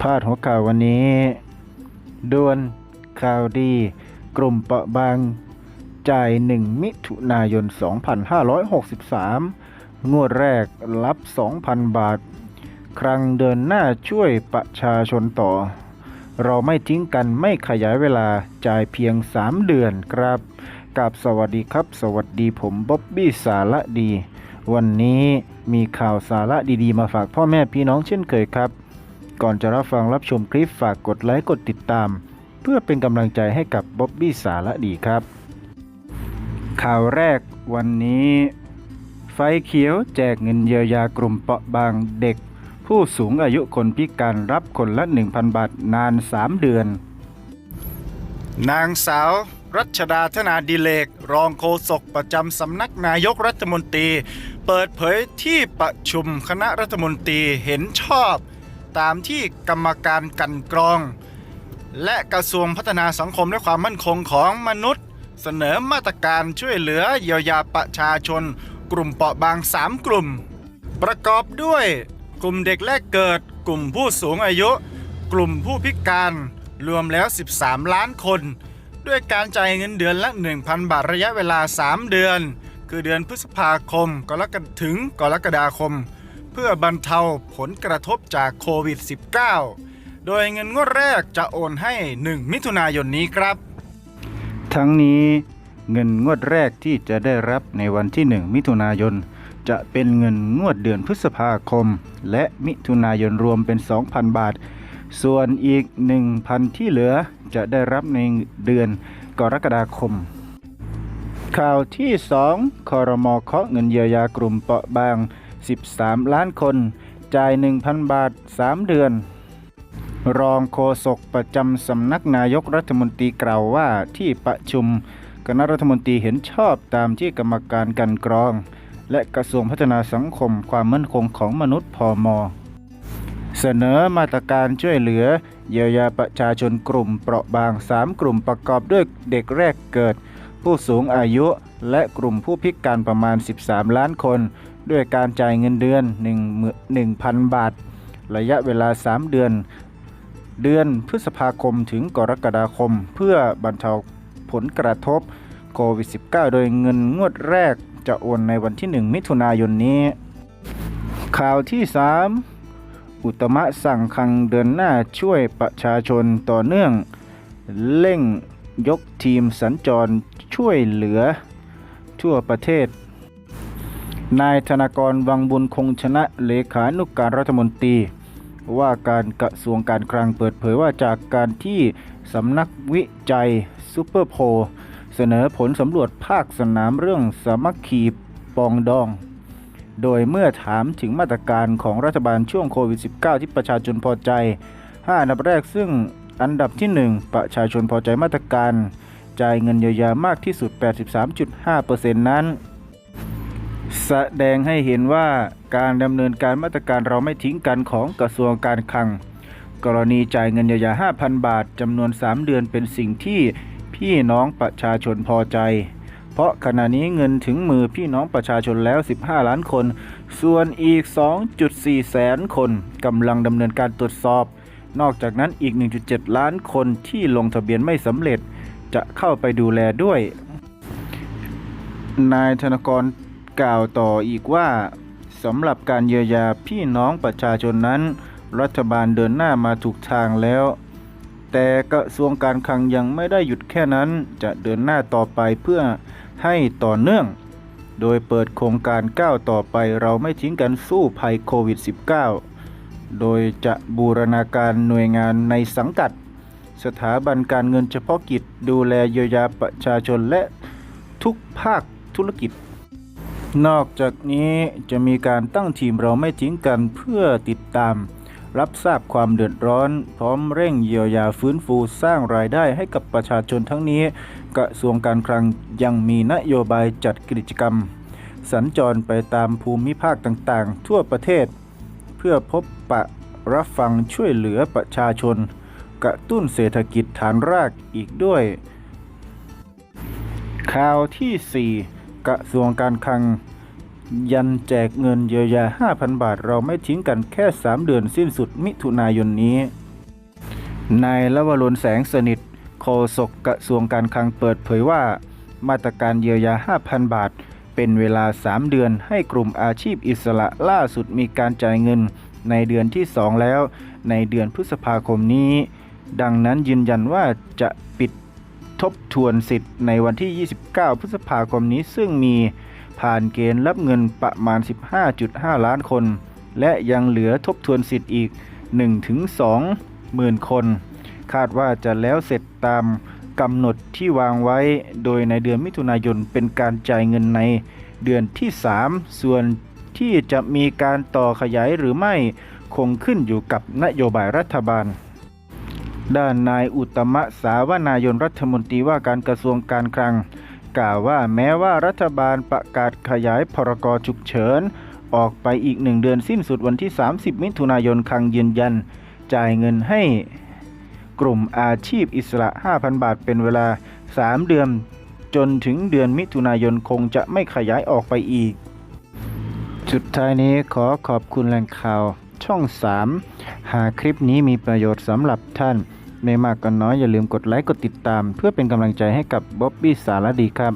พาดหัวข่าววันนี้ด่วนข่าวดี กลุ่มเปราะบาง จ่าย 1 มิถุนายน 2563 งวดแรกรับ 2,000 บาท ครั้งเดินหน้าช่วยประชาชนต่อ เราไม่ทิ้งกันไม่ขยายเวลาจ่ายเพียง 3 เดือนครับกับสวัสดีครับ สวัสดีผมบ๊อบบี้สาระดี วันนี้มีข่าวสาระดีๆ มาฝากพ่อแม่พี่น้องเช่นเคยครับ ก่อนจะรับฟังรับชมคลิปฝากกดไลค์กดติดตาม เพื่อเป็นกำลังใจให้กับบ๊อบบี้สาระดีครับ ข่าวแรกวันนี้ ไฟเขียวแจกเงินเยียวยากลุ่มเปราะบางเด็ก ผู้สูงอายุคนพิการรับคนละ 1,000 บาทนาน 3 เดือน นางสาวรัชดาธนาดิเลก รองโฆษกประจำสำนักนายกรัฐมนตรี เปิดเผยที่ประชุมคณะรัฐมนตรีเห็นชอบ ตามที่กรรมการกันกรอง และกระทรวงพัฒนาสังคมและความมั่นคงของมนุษย์ เสนอมาตรการช่วยเหลือเยียวยาประชาชน กลุ่มเปราะบาง 3 กลุ่ม ประกอบด้วย กลุ่มเด็กแรกเกิด กลุ่มผู้สูงอายุ กลุ่มผู้พิการรวมแล้ว 13 ล้านคน ด้วยการจ่ายเงินเดือนละ 1,000 บาทระยะเวลา 3 เดือน คือเดือนพฤษภาคมกรกฎถึงกรกฎาคม เพื่อบรรเทาผลกระทบจากโควิด -19 โดยเงินงวดแรกจะโอนให้ 1 มิถุนายนนี้ครับ ทั้งนี้เงินงวดแรกที่จะได้รับในวันที่ 1 มิถุนายน จะเป็นเงินงวดเดือนพฤษภาคม และมิถุนายนรวมเป็น 2,000 บาท ส่วนอีก 1,000 ที่เหลือจะได้รับในเดือนกรกฎาคม ข่าวที่ 2 คอรมอเคาะเงินเยียวยากลุ่มเปราะบาง 13 ล้านคน จ่าย 1,000 บาท 3 เดือน รองโฆษกประจำสำนักนายกรัฐมนตรีกล่าวว่าที่ประชุมคณะรัฐมนตรีเห็นชอบตามที่กรรมการกันกรอง และกระทรวงพัฒนาสังคมความมั่นคงของมนุษย์พอมเสนอมาตรการช่วยเหลือ เยียวยาประชาชนกลุ่มเปราะบาง 3 กลุ่มประกอบด้วยเด็กแรกเกิด ผู้สูงอายุและกลุ่มผู้พิการประมาณ 13 ล้านคน ด้วยการจ่ายเงินเดือน1 1,000 บาท ระยะเวลา 3 เดือน เดือนพฤษภาคมถึงกรกฎาคม เพื่อบรรเทาผลกระทบโควิด -19 โดยเงินงวดแรกจะโอนในวันที่ 1 มิถุนายนนี้ ข่าวที่ 3 อุตมะสั่งคังเดินหน้าช่วยประชาชนต่อเนื่อง เร่ง ยกทีมสัญจรช่วยเหลือทั่วประเทศ นายธนากรวังบุญคงชนะเลขานุกการรัฐมนตรี ว่าการกระทรวงการคลังเปิดเผยว่าจากการที่สำนักวิจัยซูเปอร์โพลเสนอผลสำรวจภาคสนามเรื่องสามัคคีปองดอง โดยเมื่อถามถึงมาตรการของรัฐบาลช่วงโควิด -19 ที่ประชาชนพอใจ 5 อันดับแรกซึ่ง อันดับที่ 1 ประชาชนพอใจมาตรการ จ่ายเงินเยียวยามากที่สุด 83.5%นั้น แสดงให้เห็นว่าการดำเนินการมาตรการเราไม่ทิ้งกันของกระทรวงการคลัง กรณีจ่ายเงินเยียวยา 5,000 บาทจำนวน 3 เดือนเป็นสิ่งที่พี่น้องประชาชนพอใจ เพราะขณะนี้เงินถึงมือพี่น้องประชาชนแล้ว 15 ล้านคน ส่วนอีก 2.4 แสนคนกำลังดำเนินการตรวจสอบ นอกจากนั้นอีก 1.7 ล้านคนที่ลงทะเบียนไม่สำเร็จจะเข้าไปดูแลด้วย นายธนกรกล่าวต่ออีกว่าสำหรับการเยียวยาพี่น้องประชาชนนั้น รัฐบาลเดินหน้ามาถูกทางแล้ว แต่กระทรวงการคลังยังไม่ได้หยุดแค่นั้น จะเดินหน้าต่อไปเพื่อให้ต่อเนื่อง โดยเปิดโครงการก้าวต่อไปเราไม่ทิ้งกันสู้ภัยโควิด -19 โดยจะบูรณาการหน่วยงานในสังกัด สถาบันการเงินเฉพาะกิจ ดูแลเยียวยาประชาชนและทุกภาคธุรกิจ นอกจากนี้จะมีการตั้งทีมเราไม่ทิ้งกันเพื่อติดตาม รับทราบความเดือดร้อน พร้อมเร่งเยียวยาฟื้นฟูสร้างรายได้ให้กับประชาชนทั้งนี้ กระทรวงการคลังยังมีนโยบายจัดกิจกรรม สัญจรไปตามภูมิภาคต่างๆ ทั่วประเทศ พื่อพบปะรับฟังช่วยเหลือประชาชน กระตุ้นเศรษฐกิจฐานรากอีกด้วย ข่าวที่ 4 กระทรวงการคลัง ยันแจกเงินเยียวยา 5,000 บาท เราไม่ทิ้งกันแค่ 3 เดือนสิ้นสุดมิถุนายนนี้ นายลวรนแสงสนิทโฆษกกระทรวงการคลังเปิดเผยว่า มาตรการเยียวยา 5,000 บาท เป็นเวลา 3 เดือนให้กลุ่มอาชีพอิสระล่าสุดมีการจ่ายเงินในเดือนที่ 2 แล้ว ในเดือนพฤษภาคมนี้ ดังนั้นยืนยันว่าจะปิดทบทวนสิทธิ์ในวันที่ 29 พฤษภาคมนี้ซึ่งมีผ่านเกณฑ์รับเงินประมาณ 15.5 ล้านคน และยังเหลือทบทวนสิทธิ์อีก 1-2 หมื่นคน คาดว่าจะแล้วเสร็จตาม กำหนดที่วางไว้ โดยในเดือนมิถุนายนเป็นการจ่ายเงินในเดือนที่ 3 ส่วนที่จะมีการต่อขยายหรือไม่คงขึ้นอยู่กับนโยบายรัฐบาล ด้านนายอุตมะสาวนายนรัฐมนตรีว่าการกระทรวงการคลัง กล่าวว่าแม้ว่ารัฐบาลประกาศขยายพรกฉุกเฉิน ออกไปอีกหนึ่งเดือนสิ้นสุดวันที่ 30 มิถุนายนคลังยืนยัน จ่ายเงินให้ กลุ่มอาชีพอิสระ 5,000 บาทเป็นเวลา 3 เดือน จนถึงเดือนมิถุนายนคงจะไม่ขยายออกไปอีก สุดท้ายนี้ขอขอบคุณแหล่งข่าวช่อง 3 หากคลิปนี้มีประโยชน์สำหรับท่าน ไม่มากก็น้อยอย่าลืมกดไลค์กดติดตาม เพื่อเป็นกำลังใจให้กับบ๊อบบี้สารดีครับ